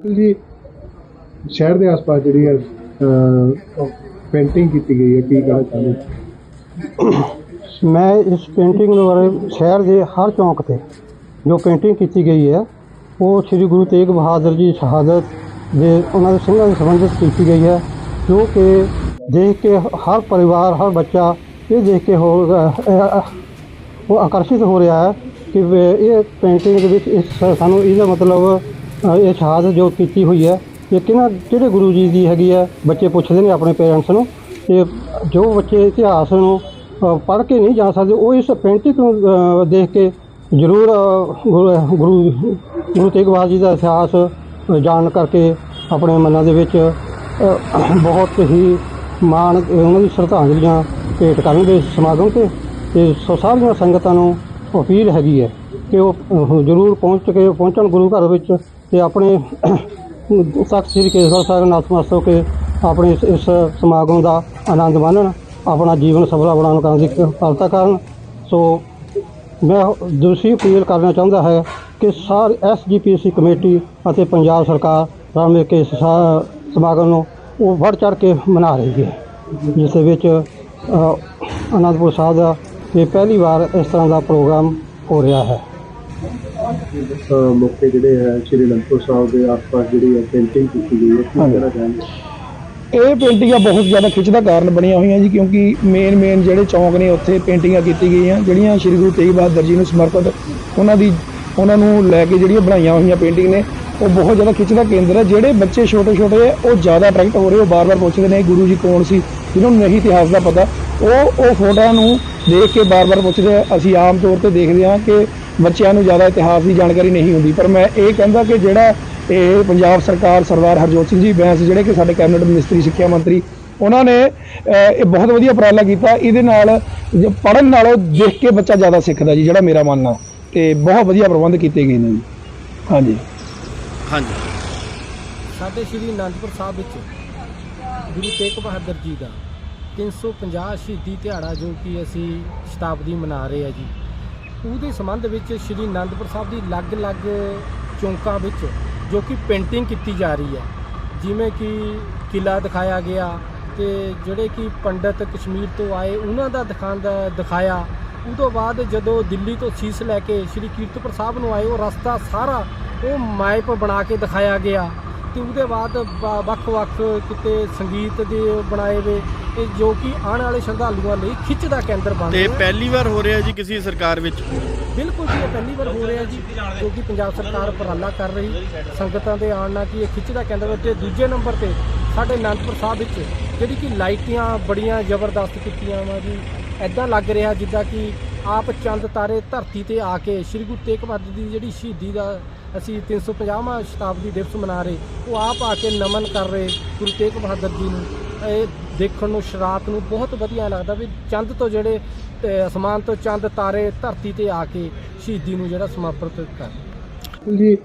ਜੀ ਸ਼ਹਿਰ ਦੇ ਆਸ-ਪਾਸ ਜਿਹੜੀ ਹੈ ਪੇਂਟਿੰਗ ਕੀਤੀ ਗਈ ਹੈ, ਕੀ ਕਹਿਣਾ ਚਾਹੁੰਦੇ ਮੈਂ ਇਸ ਪੇਂਟਿੰਗ ਬਾਰੇ ਸ਼ਹਿਰ ਦੇ ਹਰ ਚੌਂਕ ਤੇ ਜੋ ਪੇਂਟਿੰਗ ਕੀਤੀ ਗਈ ਹੈ, ਉਹ ਸ੍ਰੀ ਗੁਰੂ ਤੇਗ ਬਹਾਦਰ ਜੀ ਸ਼ਹਾਦਤ ਦੇ ਉਹਨਾਂ ਦੇ ਸਿੰਘਾਂ ਦੇ ਸੰਬੰਧਿਤ ਕੀਤੀ ਗਈ ਹੈ, ਜੋ ਕਿ ਦੇਖ ਕੇ ਹਰ ਪਰਿਵਾਰ, ਹਰ ਬੱਚਾ ਇਹ ਦੇਖ ਕੇ ਹੋ ਉਹ ਆਕਰਸ਼ਿਤ ਹੋ ਰਿਹਾ ਹੈ ਕਿ ਇਹ ਪੇਂਟਿੰਗ ਦੇ ਵਿੱਚ ਇਸ ਸਾਨੂੰ ਇਹਦਾ ਮਤਲਬ ਇਹ ਸ਼ਹਾਦਤ ਜੋ ਕੀਤੀ ਹੋਈ ਹੈ, ਇਹ ਕਿਹਨਾਂ ਕਿਹੜੇ ਗੁਰੂ ਜੀ ਦੀ ਹੈਗੀ ਹੈ? ਬੱਚੇ ਪੁੱਛਦੇ ਨੇ ਆਪਣੇ ਪੇਰੈਂਟਸ ਨੂੰ। ਤੇ ਜੋ ਬੱਚੇ ਇਤਿਹਾਸ ਨੂੰ ਪੜ੍ਹ ਕੇ ਨਹੀਂ ਜਾ ਸਕਦੇ, ਉਹ ਇਸ ਪੇਂਟਿੰਗ ਨੂੰ ਦੇਖ ਕੇ ਜ਼ਰੂਰ ਗੁਰੂ ਗੁਰੂ ਗੁਰੂ ਤੇਗ ਬਹਾਦਰ ਜੀ ਦਾ ਇਤਿਹਾਸ ਜਾਣ ਕਰਕੇ ਆਪਣੇ ਮਨਾਂ ਦੇ ਵਿੱਚ ਬਹੁਤ ਹੀ ਮਾਣ, ਉਹਨਾਂ ਦੀ ਸ਼ਰਧਾਂਜਲੀਆਂ ਭੇਟ ਕਰਨਗੇ ਇਸ ਸਮਾਗਮ ਤੇ ਤੇ ਸੋ ਸਾਰੀਆਂ ਸੰਗਤਾਂ ਨੂੰ ਅਪੀਲ ਹੈਗੀ ਹੈ ਕਿ ਉਹ ਜ਼ਰੂਰ ਪਹੁੰਚ ਕੇ ਪਹੁੰਚਣ ਗੁਰੂ ਘਰ ਵਿੱਚ। ਤੇ ਆਪਣੇ ਤਖਤ ਸ੍ਰੀ ਕੇਸਗੜ੍ਹ ਸਾਹਿਬ ਨਤਮਸਤਕ ਹੋ ਕੇ ਆਪਣੇ ਇਸ ਇਸ ਸਮਾਗਮ ਦਾ ਆਨੰਦ ਮਾਣਨ, ਆਪਣਾ ਜੀਵਨ ਸਫਲਾ ਬਣਾਉਣ ਕਰਨ ਦੀ ਕਿਰਪਾਲਤਾ ਕਰਨ। ਸੋ ਮੈਂ ਦੂਸਰੀ ਅਪੀਲ ਕਰਨਾ ਚਾਹੁੰਦਾ ਹੈ ਕਿ ਸਾਰੀ ਐਸਜੀਪੀਸੀ ਕਮੇਟੀ ਅਤੇ ਪੰਜਾਬ ਸਰਕਾਰ ਰਲ ਮਿਲ ਕੇ ਇਸ ਸਮਾਗਮ ਨੂੰ ਉਹ ਵੱਧ ਚੜ੍ਹ ਕੇ ਮਨਾ ਰਹੀ ਹੈ, ਜਿਸ ਵਿੱਚ ਅਨੰਦਪੁਰ ਸਾਹਿਬ ਦਾ ਇਹ ਪਹਿਲੀ ਵਾਰ ਇਸ ਤਰ੍ਹਾਂ ਦਾ ਪ੍ਰੋਗਰਾਮ ਹੋ ਰਿਹਾ ਹੈ। ਮੌਕੇ ਜਿਹੜੇ ਹੈ ਸ਼੍ਰੀ ਅਨੰਦਪੁਰ ਸਾਹਿਬ ਦੇ ਆਸ-ਪਾਸ ਜਿਹੜੀ ਹੈ ਪੇਂਟਿੰਗ ਕੀਤੀ ਗਈ ਹੈ ਕੀ ਕਹਿਣਾ ਚਾਹੁੰਦੇ ਇਹ ਪੇਂਟਿੰਗਾਂ ਬਹੁਤ ਜ਼ਿਆਦਾ ਖਿੱਚ ਦਾ ਕਾਰਨ ਬਣੀਆਂ ਹੋਈਆਂ ਜੀ ਕਿਉਂਕਿ ਮੇਨ ਮੇਨ ਜਿਹੜੇ ਚੌਂਕ ਨੇ ਉੱਥੇ ਪੇਂਟਿੰਗਾਂ ਕੀਤੀ ਗਈਆਂ ਜਿਹੜੀਆਂ ਸ਼੍ਰੀ ਗੁਰੂ ਤੇਗ ਬਹਾਦਰ ਜੀ ਨੂੰ ਸਮਰਪਿਤ ਉਹਨਾਂ ਦੀ ਉਹਨਾਂ ਨੂੰ ਲੈ ਕੇ ਜਿਹੜੀਆਂ ਬਣਾਈਆਂ ਹੋਈਆਂ ਪੇਂਟਿੰਗ ਨੇ ਉਹ ਬਹੁਤ ਜ਼ਿਆਦਾ ਖਿੱਚ ਦਾ ਕੇਂਦਰ ਹੈ। ਜਿਹੜੇ ਬੱਚੇ ਛੋਟੇ ਛੋਟੇ ਆ ਉਹ ਜ਼ਿਆਦਾ ਅਟਰੈਕਟ ਹੋ ਰਹੇ ਉਹ ਬਾਰ-ਬਾਰ ਪੁੱਛਦੇ ਨੇ ਗੁਰੂ ਜੀ ਕੌਣ ਸੀ? ਜਿਹਨਾਂ ਨੂੰ ਨਹੀਂ ਇਤਿਹਾਸ ਦਾ ਪਤਾ ਉਹ ਉਹ ਫੋਟੋਆਂ ਨੂੰ ਦੇਖ ਕੇ ਬਾਰ-ਬਾਰ ਪੁੱਛਦੇ ਆ। ਅਸੀਂ ਆਮ ਤੌਰ ਤੇ ਦੇਖਦੇ ਹਾਂ ਕਿ ਬੱਚਿਆਂ ਨੂੰ ਜ਼ਿਆਦਾ ਇਤਿਹਾਸ ਦੀ ਜਾਣਕਾਰੀ ਨਹੀਂ ਹੁੰਦੀ। ਪਰ ਮੈਂ ਇਹ ਕਹਿੰਦਾ ਕਿ ਜਿਹੜਾ ਇਹ ਪੰਜਾਬ ਸਰਕਾਰ ਸਰਦਾਰ ਹਰਜੋਤ ਸਿੰਘ ਜੀ ਬੈਂਸ ਜਿਹੜੇ ਕਿ ਸਾਡੇ ਕੈਬਨਿਟ ਮਿਨਿਸਟਰੀ ਸਿੱਖਿਆ ਮੰਤਰੀ ਉਹਨਾਂ ਨੇ ਇਹ ਬਹੁਤ ਵਧੀਆ ਉਪਰਾਲਾ ਕੀਤਾ। ਇਹਦੇ ਨਾਲ ਪੜਨ ਨਾਲੋਂ ਦੇਖ ਕੇ ਬੱਚਾ ਜ਼ਿਆਦਾ ਸਿੱਖਦਾ ਜੀ ਜਿਹੜਾ ਮੇਰਾ ਮੰਨਣਾ ਤੇ ਬਹੁਤ ਵਧੀਆ ਪ੍ਰਬੰਧ ਕੀਤੇ ਗਏ ਨੇ ਜੀ। ਹਾਂਜੀ। ਹਾਂਜੀ। ਸਾਡੇ ਸ਼੍ਰੀ ਅਨੰਦਪੁਰ ਸਾਹਿਬ ਵਿੱਚ ਗੁਰੂ ਤੇਗ ਬਹਾਦਰ ਜੀ ਦਾ 350 ਸ਼ਹੀਦੀ ਦਿਹਾੜਾ ਜੋ ਕਿ ਅਸੀਂ ਸ਼ਤਾਬਦੀ ਮਨਾ ਰਹੇ ਆ ਜੀ। ਉਹਦੇ ਸੰਬੰਧ ਵਿੱਚ ਸ਼੍ਰੀ ਅਨੰਦਪੁਰ ਸਾਹਿਬ ਦੀ ਅਲੱਗ-ਅਲੱਗ ਚੌਂਕਾਂ ਵਿੱਚ ਜੋ ਕਿ ਪੇਂਟਿੰਗ ਕੀਤੀ ਜਾ ਰਹੀ ਹੈ। ਜਿਵੇਂ ਕਿ ਕਿਲਾ ਦਿਖਾਇਆ ਗਿਆ ਤੇ ਜਿਹੜੇ ਕਿ ਪੰਡਤ ਕਸ਼ਮੀਰ ਤੋਂ ਆਏ ਉਹਨਾਂ ਦਾ ਦਿਖਾਉਂਦਾ ਦਿਖਾਇਆ। ਉਹ ਤੋਂ ਬਾਅਦ ਜਦੋਂ ਦਿੱਲੀ ਤੋਂ ਸੀਸ ਲੈ ਕੇ ਸ਼੍ਰੀ ਕੀਰਤਪੁਰ ਸਾਹਿਬ ਨੂੰ ਆਏ, ਉਹ ਰਸਤਾ ਸਾਰਾ ਉਹ ਮੈਪ ਬਣਾ ਕੇ ਦਿਖਾਇਆ ਗਿਆ। ਤੇ ਉਹਦੇ ਬਾਅਦ ਵੱਖ-ਵੱਖ ਕਿਤੇ ਸੰਗੀਤ ਦੇ ਬਣਾਏ ਵੇ ਇਹ ਜੋ ਕਿ ਆਉਣ ਵਾਲੇ ਸ਼ਰਧਾਲੂਆਂ ਲਈ ਖਿੱਚ ਦਾ ਕੇਂਦਰ ਬਣ ਤੇ ਪਹਿਲੀ ਵਾਰ ਹੋ ਰਿਹਾ ਜੀ ਕਿਸੇ ਸਰਕਾਰ ਵਿੱਚ? ਬਿਲਕੁਲ ਜੀ ਇਹ ਪਹਿਲੀ ਵਾਰ ਹੋ ਰਿਹਾ ਜੀ ਕਿਉਂਕਿ ਪੰਜਾਬ ਸਰਕਾਰ ਉਪਰਾਲਾ ਕਰ ਰਹੀ। ਸੰਗਤਾਂ ਦੇ ਆਉਣ ਨਾਲ ਕਿ ਇਹ ਖਿੱਚ ਦਾ ਕੇਂਦਰ ਤੇ ਦੂਜੇ ਨੰਬਰ ਤੇ ਸਾਡੇ ਅਨੰਦਪੁਰ ਸਾਹਿਬ ਵਿੱਚ ਜਿਹੜੀ ਕਿ ਲਾਈਟੀਆਂ ਬੜੀਆਂ ਜ਼ਬਰਦਸਤ ਕੀਤੀਆਂ ਵਾ ਜੀ ਐਦਾਂ ਲੱਗ ਰਿਹਾ ਜਿੱਦਾਂ ਕਿ ਆਪ ਚੰਦ ਤਾਰੇ ਧਰਤੀ ਤੇ ਆ ਕੇ ਸ੍ਰੀ ਗੁਰੂ ਤੇਗ ਬਹਾਦਰ ਦੀ ਜਿਹੜੀ ਸ਼ਹੀਦੀ ਦਾ ਅਸੀਂ 350ਵਾਂ ਸ਼ਤਾਬਦੀ ਦਿਵਸ ਮਨਾ ਰਹੇ। ਉਹ ਆਪ ਆ ਕੇ ਨਮਨ ਕਰ ਰਹੇ ਗੁਰੂ ਤੇਗ ਬਹਾਦਰ ਜੀ ਨੂੰ। ਇਹ ਦੇਖਣ ਨੂੰ ਸ਼ਰਾਤ ਨੂੰ ਬਹੁਤ ਵਧੀਆ ਲੱਗਦਾ ਵੀ ਚੰਦ ਤੋਂ ਜਿਹੜੇ ਅਸਮਾਨ ਤੋਂ ਚੰਦ ਤਾਰੇ ਧਰਤੀ ਤੇ ਆ ਕੇ ਸ਼ਹੀਦੀ ਨੂੰ ਜਿਹੜਾ ਸਮਰਪਿਤ ਕਰ ਜੀ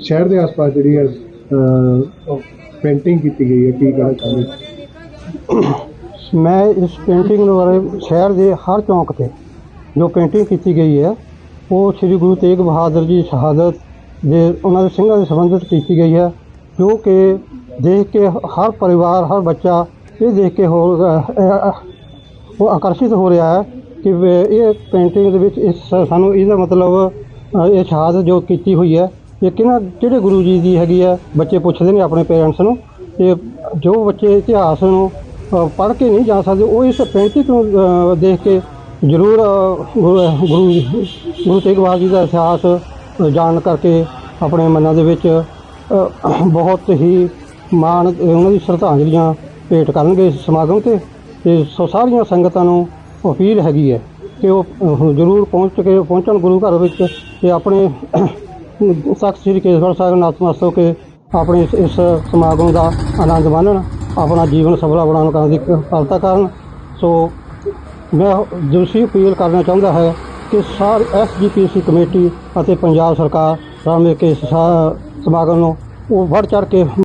ਸ਼ਹਿਰ ਦੇ ਆਸ-ਪਾਸ ਜਿਹੜੀ ਹੈ ਪੇਂਟਿੰਗ ਕੀਤੀ ਗਈ ਹੈ ਕੀ ਕਹਿਣਾ ਚਾਹੁੰਦੇ ਮੈਂ ਇਸ ਪੇਂਟਿੰਗ ਬਾਰੇ ਸ਼ਹਿਰ ਦੇ ਹਰ ਚੌਂਕ ਤੇ ਜੋ ਪੇਂਟਿੰਗ ਕੀਤੀ ਗਈ ਹੈ ਉਹ ਸ੍ਰੀ ਗੁਰੂ ਤੇਗ ਬਹਾਦਰ ਜੀ ਸ਼ਹਾਦਤ ਦੇ ਉਹਨਾਂ ਦੇ ਸਿੰਘਾਂ ਦੇ ਸੰਬੰਧਿਤ ਕੀਤੀ ਗਈ ਹੈ, ਜੋ ਕਿ ਦੇਖ ਕੇ ਹਰ ਪਰਿਵਾਰ, ਹਰ ਬੱਚਾ ਇਹ ਦੇਖ ਕੇ ਹੋ ਉਹ ਆਕਰਸ਼ਿਤ ਹੋ ਰਿਹਾ ਹੈ ਕਿ ਇਹ ਪੇਂਟਿੰਗ ਦੇ ਵਿੱਚ ਇਸ ਸਾਨੂੰ ਇਹਦਾ ਮਤਲਬ ਇਹ ਸ਼ਹਾਦਤ ਜੋ ਕੀਤੀ ਹੋਈ ਹੈ, ਇਹ ਕਿਹਨਾਂ, ਕਿਹੜੇ ਗੁਰੂ ਜੀ ਦੀ ਹੈਗੀ ਹੈ? ਬੱਚੇ ਪੁੱਛਦੇ ਨੇ ਆਪਣੇ ਪੇਰੈਂਟਸ ਨੂੰ ਇਹ ਜੋ ਬੱਚੇ ਇਤਿਹਾਸ ਨੂੰ ਪੜ੍ਹ ਕੇ ਨਹੀਂ ਜਾ ਸਕਦੇ, ਉਹ ਇਸ ਪੇਂਟਿੰਗ ਨੂੰ ਦੇਖ ਕੇ ਜ਼ਰੂਰ ਗੁਰੂ ਗੁਰੂ ਗੁਰੂ ਤੇਗ ਬਹਾਦਰ ਜੀ ਦਾ ਇਤਿਹਾਸ ਜਾਣ ਕਰਕੇ ਆਪਣੇ ਮਨਾਂ ਦੇ ਵਿੱਚ ਬਹੁਤ ਹੀ ਮਾਣ, ਉਹਨਾਂ ਦੀ ਸ਼ਰਧਾਂਜਲੀਆਂ ਭੇਟ ਕਰਨਗੇ ਇਸ ਸਮਾਗਮ ਤੇ। ਤੇ ਸੋ ਸਾਰੀਆਂ ਸੰਗਤਾਂ ਨੂੰ ਅਪੀਲ ਹੈਗੀ ਹੈ ਕਿ ਉਹ ਜ਼ਰੂਰ ਪਹੁੰਚ ਕੇ, ਪਹੁੰਚਣ ਗੁਰੂ ਘਰ ਵਿੱਚ ਤੇ ਆਪਣੇ ਤਖਤ ਸ੍ਰੀ ਕੇਸਗੜ੍ਹ ਸਾਹਿਬ ਨਤਮਸਤਕ ਹੋ ਕੇ ਆਪਣੇ ਇਸ ਇਸ ਸਮਾਗਮ ਦਾ ਆਨੰਦ ਮਾਣਨ, ਆਪਣਾ ਜੀਵਨ ਸਫਲਾ ਬਣਾਉਣ ਕਰਨ ਦੀ ਕਿਰਪਾਲਤਾ ਕਰਨ। ਸੋ ਮੈਂ ਦੂਸਰੀ ਅਪੀਲ ਕਰਨਾ ਚਾਹੁੰਦਾ ਹੈ ਕਿ ਸਾਰੀ ਐਸਜੀਪੀਸੀ ਕਮੇਟੀ ਅਤੇ ਪੰਜਾਬ ਸਰਕਾਰ ਰਲ ਮਿਲ ਕੇ ਇਸ ਸਮਾਗਮ ਨੂੰ ਉਹ ਵੱਧ ਚੜ੍ਹ ਕੇ